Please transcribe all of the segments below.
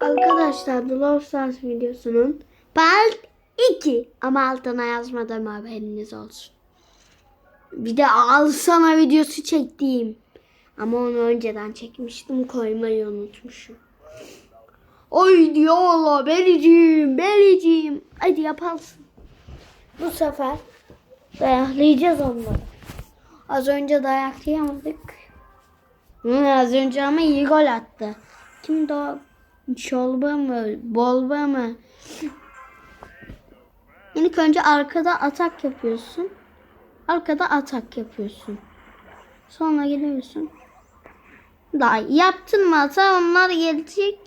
Arkadaşlar The Love Stars videosunun part 2 ama altına yazmadım haberiniz olsun. Bir de al sana videosu çektiğim. Ama onu önceden çekmiştim koymayı unutmuşum. Oy diyor Allah Belicim Belicim. Hadi yaparsın. Bu sefer dayaklayacağız onları. Az önce dayaklayamadık. Hı, az önce ama iyi gol attı. Kimdi o? Çolba mı? Bolba mı? İlk önce arkada atak yapıyorsun. Arkada atak yapıyorsun. Sonra geliyorsun. Daha yaptın mı hata onlar gelecek.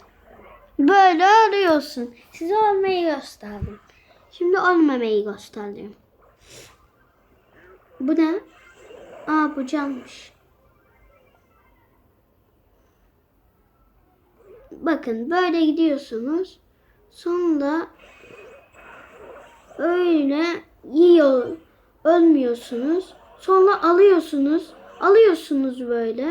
Böyle arıyorsun. Size olmayı gösterdim. Şimdi olmamayı gösterdim. Bu ne? Aa bu cammış. Bakın böyle gidiyorsunuz. Sonra öyle yiyor. Ölmüyorsunuz. Sonra alıyorsunuz. Alıyorsunuz böyle.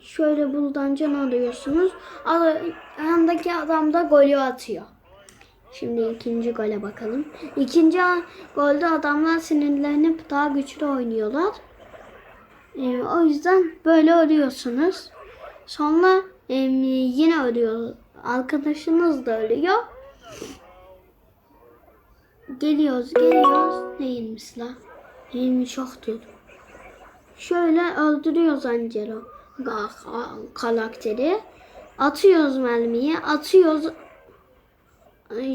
Şöyle buradan can alıyorsunuz. Al, yandaki adam da golü atıyor. Şimdi ikinci gole bakalım. İkinci golde adamlar sinirlenip daha güçlü oynuyorlar. Ee, o yüzden böyle arıyorsunuz. Sonra e, yine arıyor. Arkadaşınız da ölüyor. Geliyoruz, geliyoruz. Neymiş la? Neymiş yoktur. Şöyle öldürüyoruz Angelo karakteri. Atıyoruz mermiyi, atıyoruz.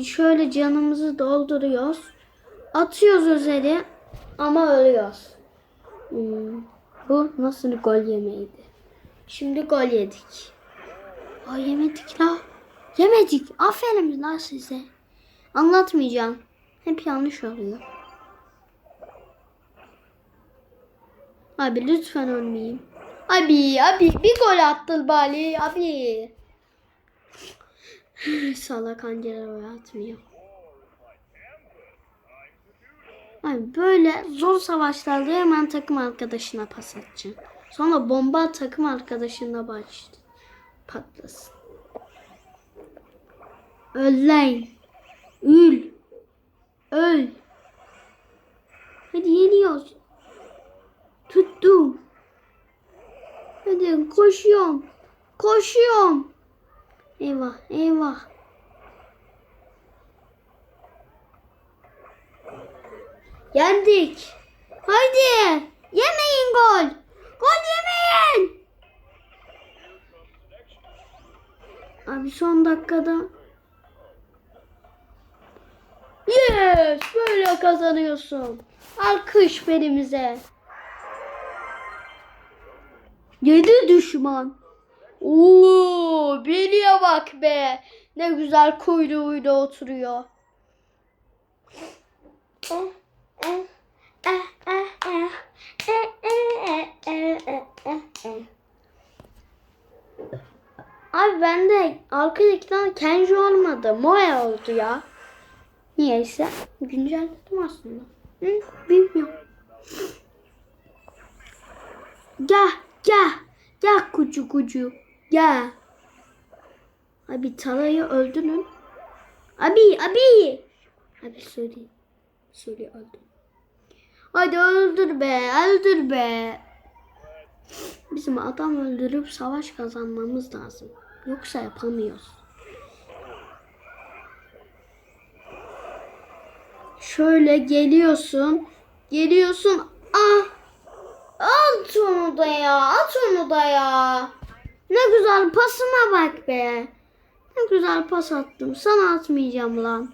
Şöyle canımızı dolduruyoruz. Atıyoruz özeli ama ölüyoruz. Hmm, bu nasıl gol yemeğiydi? Şimdi gol yedik. Ay yemedik la. Yemedik. Aferin la size. Anlatmayacağım. Hep yanlış oluyor. Abi lütfen ölmeyeyim. Abi abi bir gol attın bari abi. Salak Angelo atmıyor. Abi böyle zor savaşlarda hemen takım arkadaşına pas atacaksın. Sonra bomba takım arkadaşına başladı. Patlasın. Öl lan. Ül. Öl. Hadi yeniyoruz. Tuttum. Hadi koşuyorum. Koşuyorum. Eyvah eyvah. Yendik. Haydi. Yemeyin gol. Gol yemeyin. Abi son dakikada. Yes. Böyle kazanıyorsun. Alkış benimize. Yedi düşman. Oo, Beli'ye bak be. Ne güzel kuyruğuyla oturuyor. Abi bende arkadakiler Kenji olmadı. Moe oldu ya. Niyeyse güncelledim aslında. Hı, bilmiyorum. Gel gel. Gel kucu kucu. Gel. Abi Tala'yı öldürün. Abi abi. Abi söyle. Söyle öldür. Hadi öldür be. Öldür be. Bizim adam öldürüp savaş kazanmamız lazım. Yoksa yapamıyoruz. Şöyle geliyorsun. Geliyorsun. Ah At onu da ya. At onu da ya. Ne güzel pasıma bak be. Ne güzel pas attım. Sana atmayacağım lan.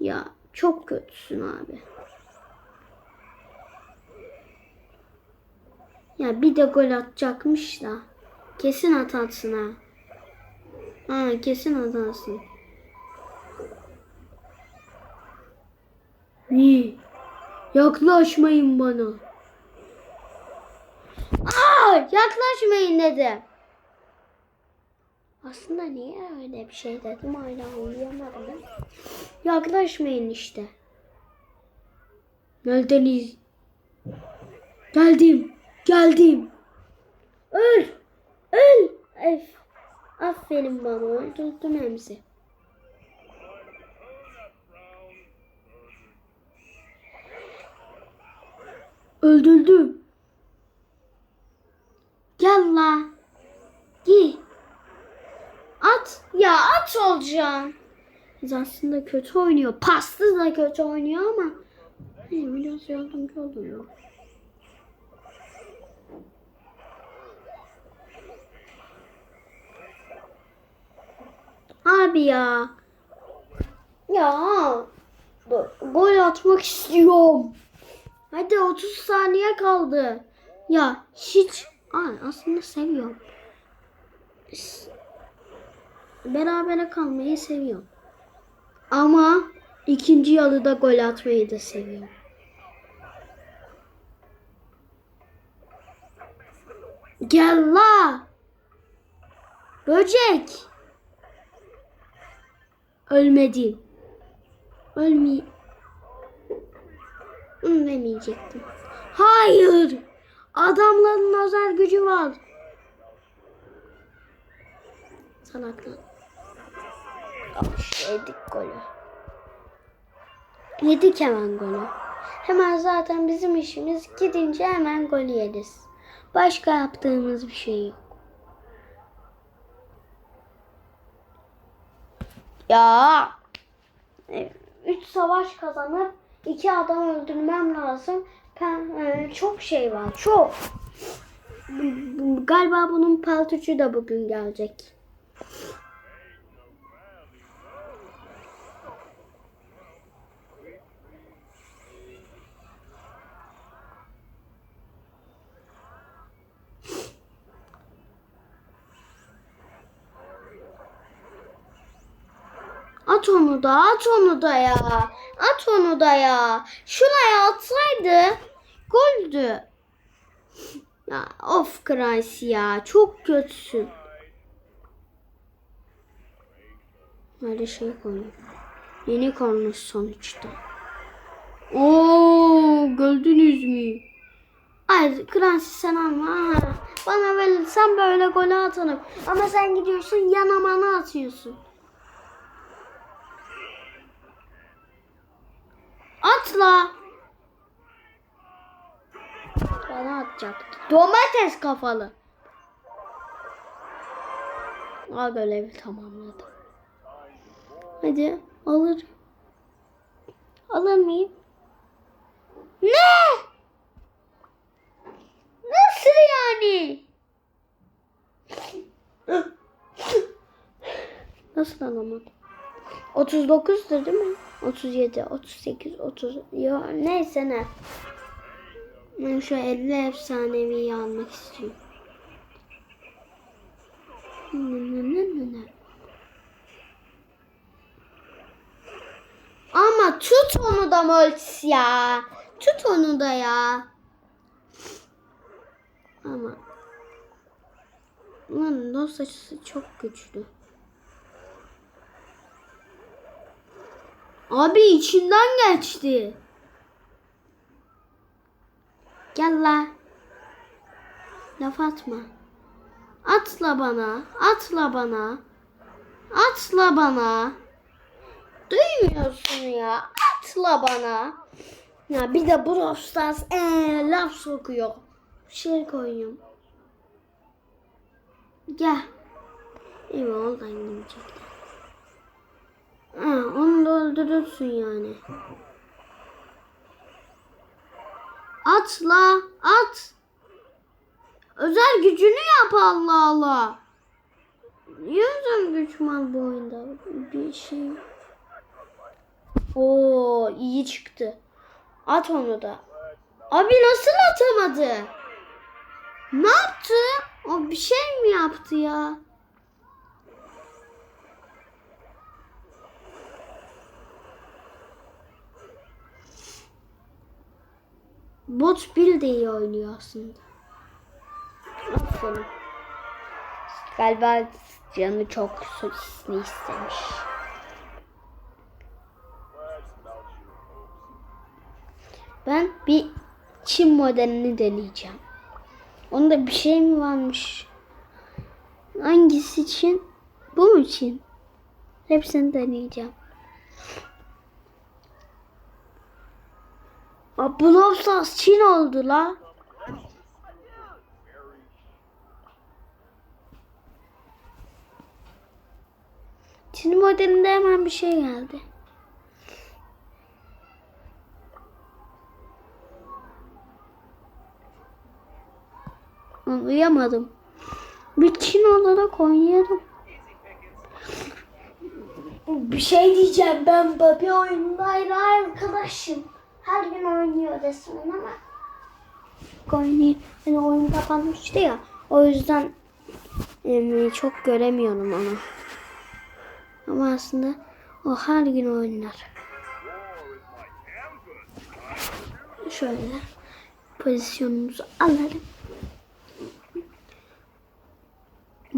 Ya çok kötüsün abi. Ya bir de gol atacakmış da. Kesin atarsın ha. Ha kesin atarsın. İyi. Yaklaşmayın bana. Aa, yaklaşmayın dedim. Aslında niye öyle bir şey dedim hala uyuyamadım. Yaklaşmayın işte. Neredeniz? Geldim. Geldim. Öl. Öl. Öf. Aferin bana öldürdün hemzi. Öldürdüm. Gel la. Gi. At. Ya at olacaksın. Biz aslında kötü oynuyor. Paslı da kötü oynuyor ama. Hey, biraz yardımcı oluyor. Abi ya. Ya. Gol atmak istiyorum. Hadi 30 saniye kaldı. Ya hiç Ay, aslında seviyorum. Berabere kalmayı seviyorum. Ama ikinci yarıda gol atmayı da seviyorum. Gel la. Böcek. Ölmedin. Ölmey. Ölmeyecektim. Hayır. Adamların özel gücü var. Salaklar. Al yedik golü. Yedik hemen golü. Hemen zaten bizim işimiz gidince hemen golü yeriz. Başka yaptığımız bir şey yok. Ya. e, Üç savaş kazanıp iki adam öldürmem lazım. Ben, e, çok şey var. Çok. Galiba bunun paltocu da bugün gelecek. At onu da, at onu da ya. At onu da ya. Şuraya atsaydı goldü. Ya of Kreis ya. Çok kötüsün. Böyle şey koyayım. Yeni konmuş sonuçta. Oo, gördünüz mü? Ay Kreis sen alma. ha. Bana verirsen böyle golü atarım. Ama sen gidiyorsun yanamana atıyorsun. Atla. Bana atacaktı. Domates kafalı. Aa görevi tamamladım. Hadi alır. Alır mıyım? Ne? Nasıl yani? Nasıl alamadım? 39'dur değil mi? 37, 38, 30. Ya neyse ne. Ben şu 50 efsaneviyi almak istiyorum. Ama tut onu da Moltis ya. Tut onu da ya. Ama Lan dost açısı çok güçlü. Abi içinden geçti. Gel la. Laf atma. Atla bana. Atla bana. Atla bana. Duymuyorsun ya. Atla bana. Ya bir de Brawl Stars ee, laf sokuyor. Şey koyuyorum. Gel. İyi oradan gidecekler. Ha, onu da öldürürsün yani. Atla, at. Özel gücünü yap Allah Allah. Niye özel güç var bu oyunda? Bir şey. Oo iyi çıktı. At onu da. Abi nasıl atamadı? Ne yaptı? O bir şey mi yaptı ya? Bot bir de iyi oynuyor aslında. Aferin. Galiba canı çok sosisli istemiş. Ben bir Çin modelini deneyeceğim. Onda bir şey mi varmış? Hangisi için? Bu mu için? Hepsini deneyeceğim. Stars Çin oldu la. Çin modelinde hemen bir şey geldi. Anlayamadım. Bir Çin olarak oynayalım. Bir şey diyeceğim ben Bobby oyundayla arkadaşım. Her gün oynuyor resmen ama. Oynayayım. Hani oyun kapanmıştı ya. O yüzden çok göremiyorum onu. Ama aslında o her gün oynar. Şöyle pozisyonumuzu alalım.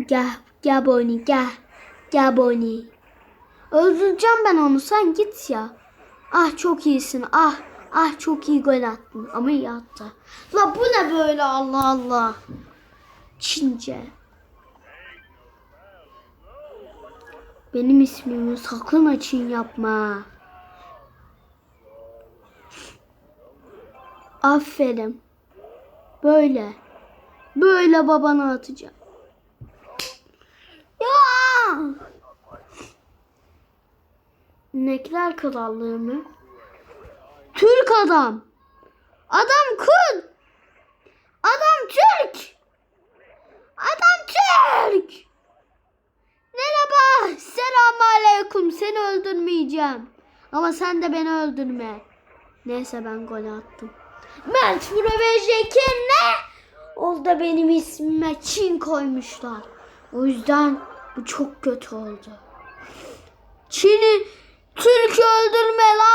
Gel, gel Bonnie, gel. Gel Bonnie. Öldüreceğim ben onu, sen git ya. Ah çok iyisin, ah. Ah çok iyi gol attın ama iyi attı. La bu ne böyle Allah Allah. Çince. Benim ismimi sakın açın yapma. Aferin. Böyle. Böyle babana atacağım. Ya! Nekler krallığı mı? Türk adam. Adam Kürt. Adam Türk. Adam Türk. Merhaba. Selamun aleyküm. Seni öldürmeyeceğim. Ama sen de beni öldürme. Neyse ben gol attım. Mert Vurabeceki ne? Orada benim ismime Çin koymuşlar. O yüzden bu çok kötü oldu. Çin'i Türk öldürme la.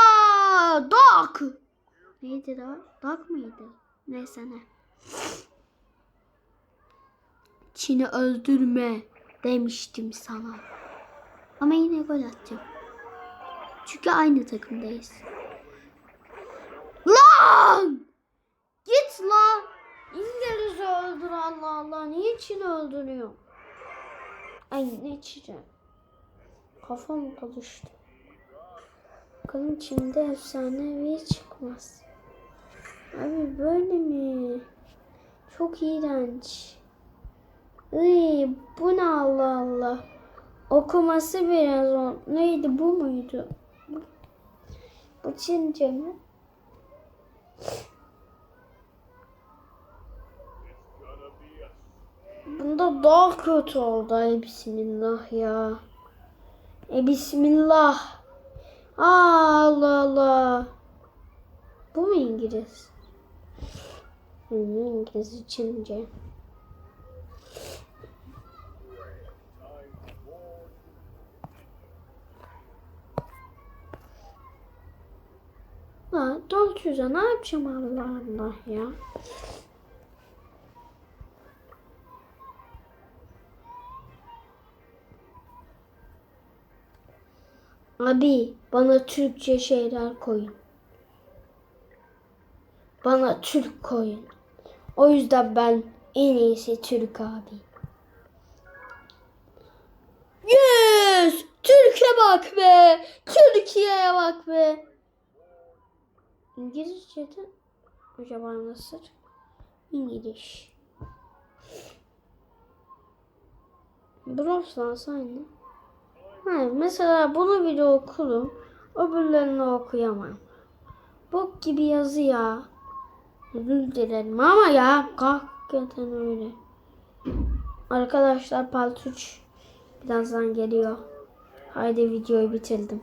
Neydi la? Dak mıydı? Neyse ne. Çin'i öldürme demiştim sana. Ama yine gol atacağım. Çünkü aynı takımdayız. Lan! Git lan! İngiliz öldür Allah Allah. Niye Çin'i öldürüyor? Ay ne içeceğim? Kafam karıştı. Bakalım Çin'de efsanevi çıkmaz. Abi böyle mi? Çok iğrenç. Iy, bu ne Allah Allah. Okuması biraz o. Neydi bu muydu? Bu Çince mi? Bunda daha kötü oldu. Ay bismillah ya. E bismillah. Aa, Allah Allah. Bu mu İngiliz? Hı, İngiliz Çince. Ha, 400'e ne yapacağım Allah Allah ya. Abi bana Türkçe şeyler koyun. Bana Türk koyun. O yüzden ben en iyisi Türk abi. Yes! Türkiye bak be! Türkiye'ye bak be! İngilizce'de acaba nasıl? İngiliz. Stars aynı. Ha, mesela bunu bile okurum. Öbürlerini okuyamam. Bok gibi yazı ya. Özür dilerim ama ya hakikaten öyle. Arkadaşlar part 3 birazdan geliyor. Haydi videoyu bitirdim.